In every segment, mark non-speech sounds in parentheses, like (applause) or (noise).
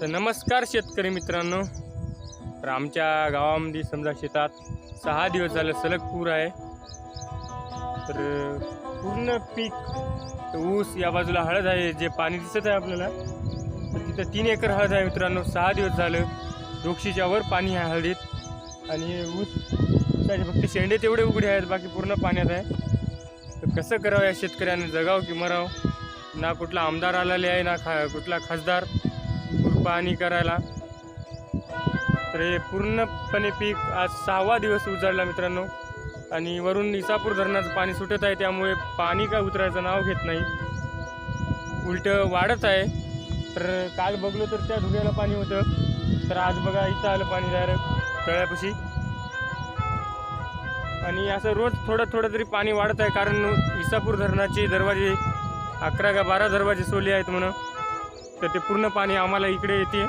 तर नमस्कार शेतकरी मित्रांनो. तर आमच्या गावामध्ये समजा शेतात सहा दिवस झालं सलग पूर आहे. तर पूर्ण पीक ऊस या बाजूला हळद आहे जे पाणी दिसत आहे आपल्याला. तर तिथं तीन एकर हळद आहे मित्रांनो. सहा दिवस झालं दोक्षीच्या वर पाणी आहे हळदीत. आणि ऊस फक्त शेंडे तेवढे उघडे आहेत बाकी पूर्ण पाण्यात आहे. तर कसं करावं या शेतकऱ्याने जगावं की मराव? ना कुठला आमदार आलेले आहे ना खा कुठला खासदार. पाणी करायला. तर हे पूर्णपणे पीक आज सहावा दिवस उजाडला मित्रांनो. आणि वरून इसापूर धरणाचं पाणी सुटत आहे त्यामुळे पाणी काय उतरायचं नाव घेत नाही. उलटं वाढत आहे. तर काल बघलो तर त्या धुग्याला पाणी होतं. तर आज बघा इथं आलं पाणी डायरेक्ट तळ्यापाशी. आणि असं रोज थोडं थोडं तरी पाणी वाढत आहे कारण इसापूर धरणाचे दरवाजे अकरा का बारा दरवाजे सोले आहेत म्हणून. तर ते पूर्ण पाणी आम्हाला इकडे येते.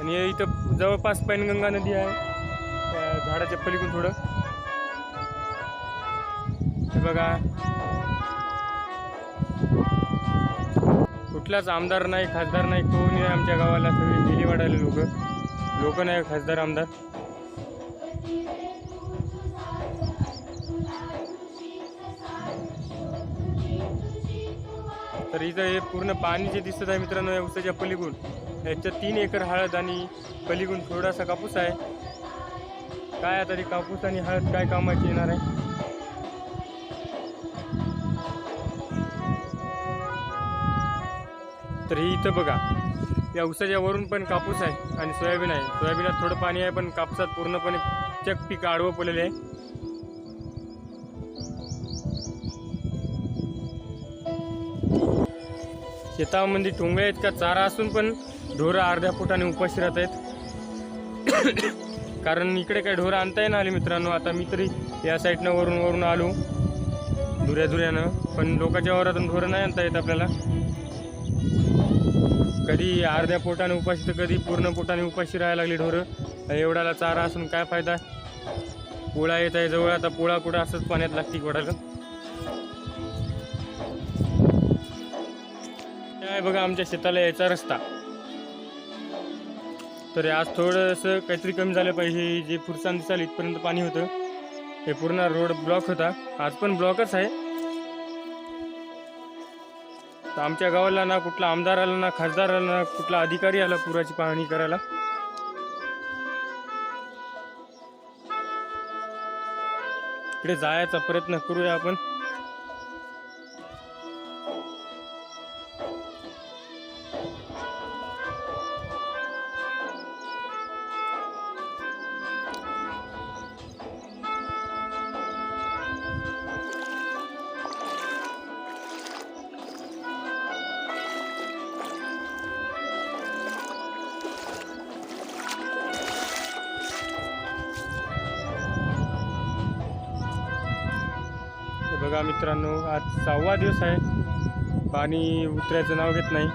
आणि इथं जवळपास पैनगंगा नदी आहे. त्या झाडाच्या पलीकडून थोडं. हे बघा. कुठलाच आमदार नाही खासदार नाही कोणी आमच्या गावाला. सगळे गेली वाढायला लोक. लोक नाही खासदार आमदार. तर इथं हे पूर्ण पाणी जे दिसत आहे मित्रांनो या उसाच्या पलीकडून याच्यात तीन एकर हळद आणि पलीकडून थोडासा कापूस आहे. काय आता ते कापूस आणि हळद काय कामाची येणार आहे? तर ही इथं बघा या उसाच्या वरून पण कापूस आहे आणि सोयाबीन आहे. सोयाबीनात थोडं पाणी आहे पण कापसात पूर्णपणे चक पीक आडवं पडलेले आहे. शेतामध्ये टोंगळे आहेत का चारा असून पण ढोरं अर्ध्या फुटाने उपाशी राहत आहेत. (coughs) कारण इकडे काय ढोरं आणता येणार आले मित्रांनो. आता मी तरी या साईडनं वरून वरून आलो. धुऱ्या धुऱ्यानं. पण लोकांच्या वरातून ढोरं नाही आणता येत आपल्याला. कधी अर्ध्या पोटाने उपाशी तर कधी पूर्ण पोटाने उपाशी राहायला लागली ढोरं. एवढ्याला चारा असून काय फायदा? पोळा येत आहे जवळ. आता पोळा कुठं असंच पाण्यात लागते वडाला. आहे बघा आमच्या शेताला यायचा रस्ता. तर आज थोडंसं काहीतरी कमी झालं पाहिजे. जे पुरसान दिसाल इथपर्यंत पाणी होतं. हे पूर्ण रोड ब्लॉक होता. आज पण ब्लॉकच आहे. तर आमच्या गावाला ना कुठला आमदार आला ना खासदार आला ना कुठला अधिकारी आला पुराची पाहणी करायला. इकडे जायचा प्रयत्न करूया आपण. बघा मित्रांनो आज सहावा दिवस आहे. पाणी उतरायचं नाव घेत नाही.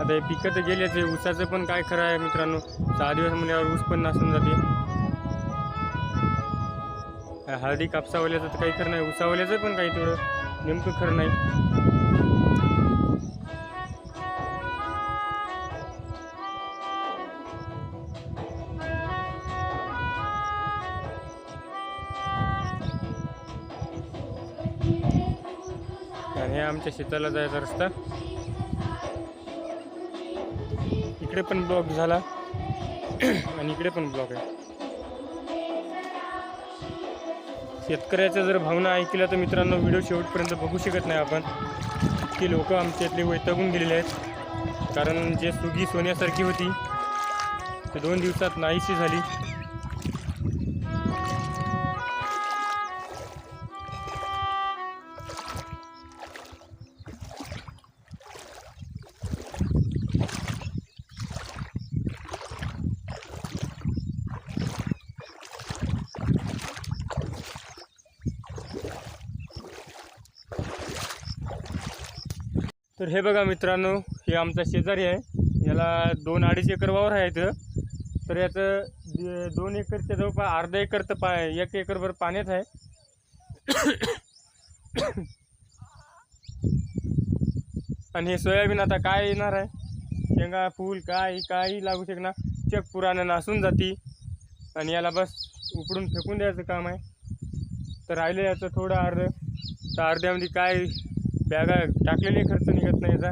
आता हे पिकं तर गेलेच आहे. ऊसाचं पण काय खरं आहे मित्रांनो? सहा दिवस म्हणल्यावर ऊस पण नासून जाते. हळदी कापसावाल्याचं तर काही खरं नाही. उसावल्याचं पण काही थोडं नेमकं खरं नाही. आणि हे आमच्या शेताला जायचा रस्ता. इकडे पण ब्लॉक झाला. आणि इकडे पण ब्लॉक आहे. शेतकऱ्याच्या जर भावना ऐकल्या तर मित्रांनो व्हिडिओ शेवटपर्यंत बघू शकत नाही आपण. इतकी लोक आमच्यातले वैतागून गेलेले आहेत. कारण जे सुगी सोन्यासारखी होती ते दोन दिवसात नाहीशी झाली. तर हे बघा मित्रांनो हे आमचा शेजारी आहे. याला दोन अडीच एकर वावर आहे इथं. तर याचं दोन एकरच्या जवळपास अर्धा एकर तर पा एक एकरभर पाण्यात आहे. आणि हे सोयाबीन आता काय येणार आहे? शेंगा फूल काय काही लागू शकणार. चक पुराणं नासून जाती. आणि याला बस उकडून फेकून द्यायचं काम आहे. तर राहिलं याचं थोडं अर्ध. तर अर्ध्यामध्ये काय बॅगा टाकलेले खर्च निघत नाही याचा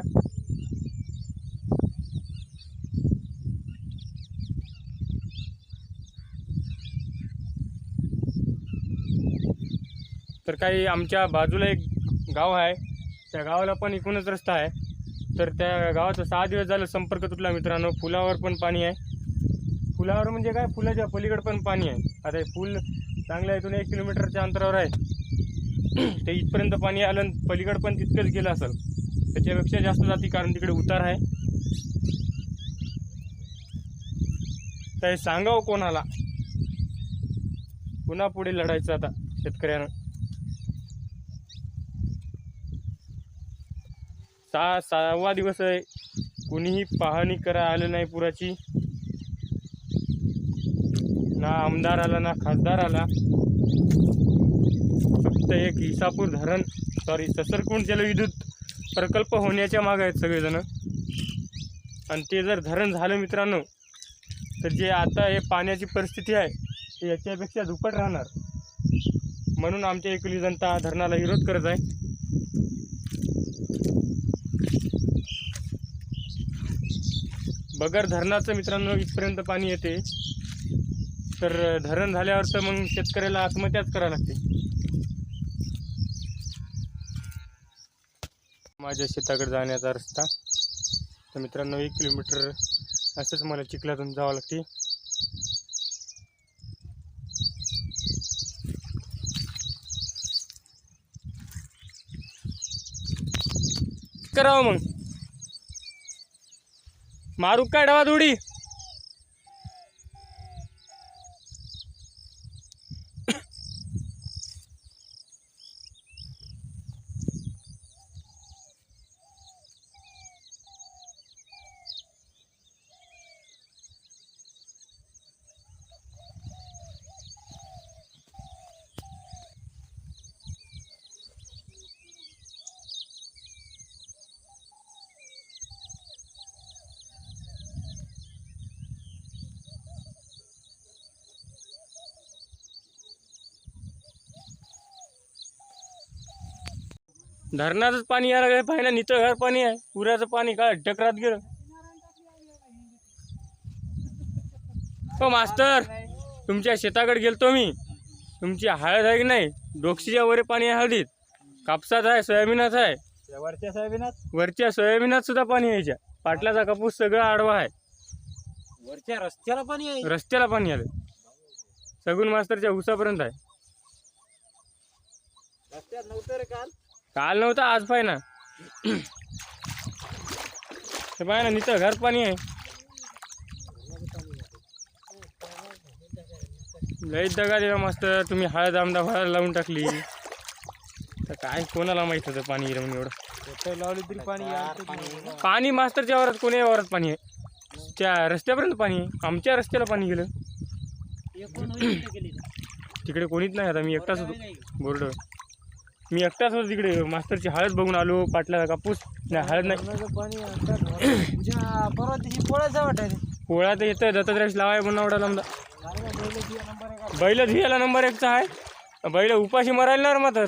तर काही आमच्या बाजूला एक गाव आहे. त्या गावाला पण एकूणच रस्ता आहे. तर त्या गावाचा सहा दिवस झालं संपर्क तुटला मित्रांनो. फुलावर पण पाणी आहे. फुलावर म्हणजे काय? फुलाच्या पलीकडे पण पाणी आहे. आता हे फुल चांगलं इथून एक किलोमीटरच्या अंतरावर आहे. ते इथपर्यंत पाणी आलं आणि पलीकडं पण तितकंच गेलं असेल. त्याच्यापेक्षा जास्त जाती कारण तिकडे उतार आहे. तर हे सांगावं कोणाला? पुन्हा पुढे लढायचं आता शेतकऱ्यानं. सहा सहावा दिवस आहे. कुणीही पाहणी करा आलं नाही पुराची. ना आमदार आला ना खासदार आला. फक्त एक इसापूर धरण सॉरी ससरकुंड जलविद्युत प्रकल्प होण्याच्या मागं आहेत सगळेजण. आणि ते जर धरण झालं मित्रांनो तर जे आता हे पाण्याची परिस्थिती आहे ते याच्यापेक्षा दुप्पट राहणार. म्हणून आमच्या इकडली जनता धरणाला विरोध करत आहे. बगर धरणाचं मित्रांनो इथपर्यंत पाणी येते. तर धरण झाल्यावर तर मग शेतकऱ्याला आत्महत्याच करावं लागते. माझ्या शेताकडे जाण्याचा रस्ता. तर मित्रांनो एक किलोमीटर असंच मला चिखलातून जावं लागते. करावं मग. मारू काय डवा धुडी? धरणाचंच पाणी यायला लागलं पाहिजे नितळ घर पाणी आहे. पुराचं पाणी काय डकरात गेलं. हो मास्टर तुमच्या शेताकडे गेलतो मी. तुमची हळद आहे की नाही? डोक्षीच्या वरे पाणी आहे हळदीत. कापसात आहे सोयाबीनात आहे. वरच्या सोयाबीनात? वरच्या सोयाबीनात सुद्धा पाणी यायच्या. पाटलाचा कापूस सगळा आडवा आहे. वरच्या रस्त्याला पाणी आहे? रस्त्याला पाणी आलं. सगुन मास्तरच्या उसापर्यंत आहे. रस्त्यात नव्हतं रे काल. काल नव्हता आज पाय ना. ते पाय ना नितं घर पाणी आहे. लई दगा दिला मास्तर तुम्ही हळद आमदा हळद लावून टाकली. तर काय कोणाला माहीत होतं पाणी म्हणून एवढं? लावली तरी पाणी पाणी मास्तरच्या वरात कोणी वरात पाणी आहे? त्या रस्त्यापर्यंत पाणी आहे? आमच्या रस्त्याला पाणी गेलं? तिकडे कोणीच नाही आता मी एकटाच होतो. बोर्ड. मी एकटाच होतो तिकडे. मास्तरची हळद बघून आलो पाटला कापूस. नाही हळद नाही. धरणाचं पाणी आता उद्या परवा दिवशी पोळायचा वाटायचं. पोळा तर येतं दत्तात्रयास लावाय लांबदा नंबर आहे बैल धियाला नंबर एकचा आहे. बैल उपाशी मरायला ना मात्र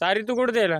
चारी तू कुठं द्यायला?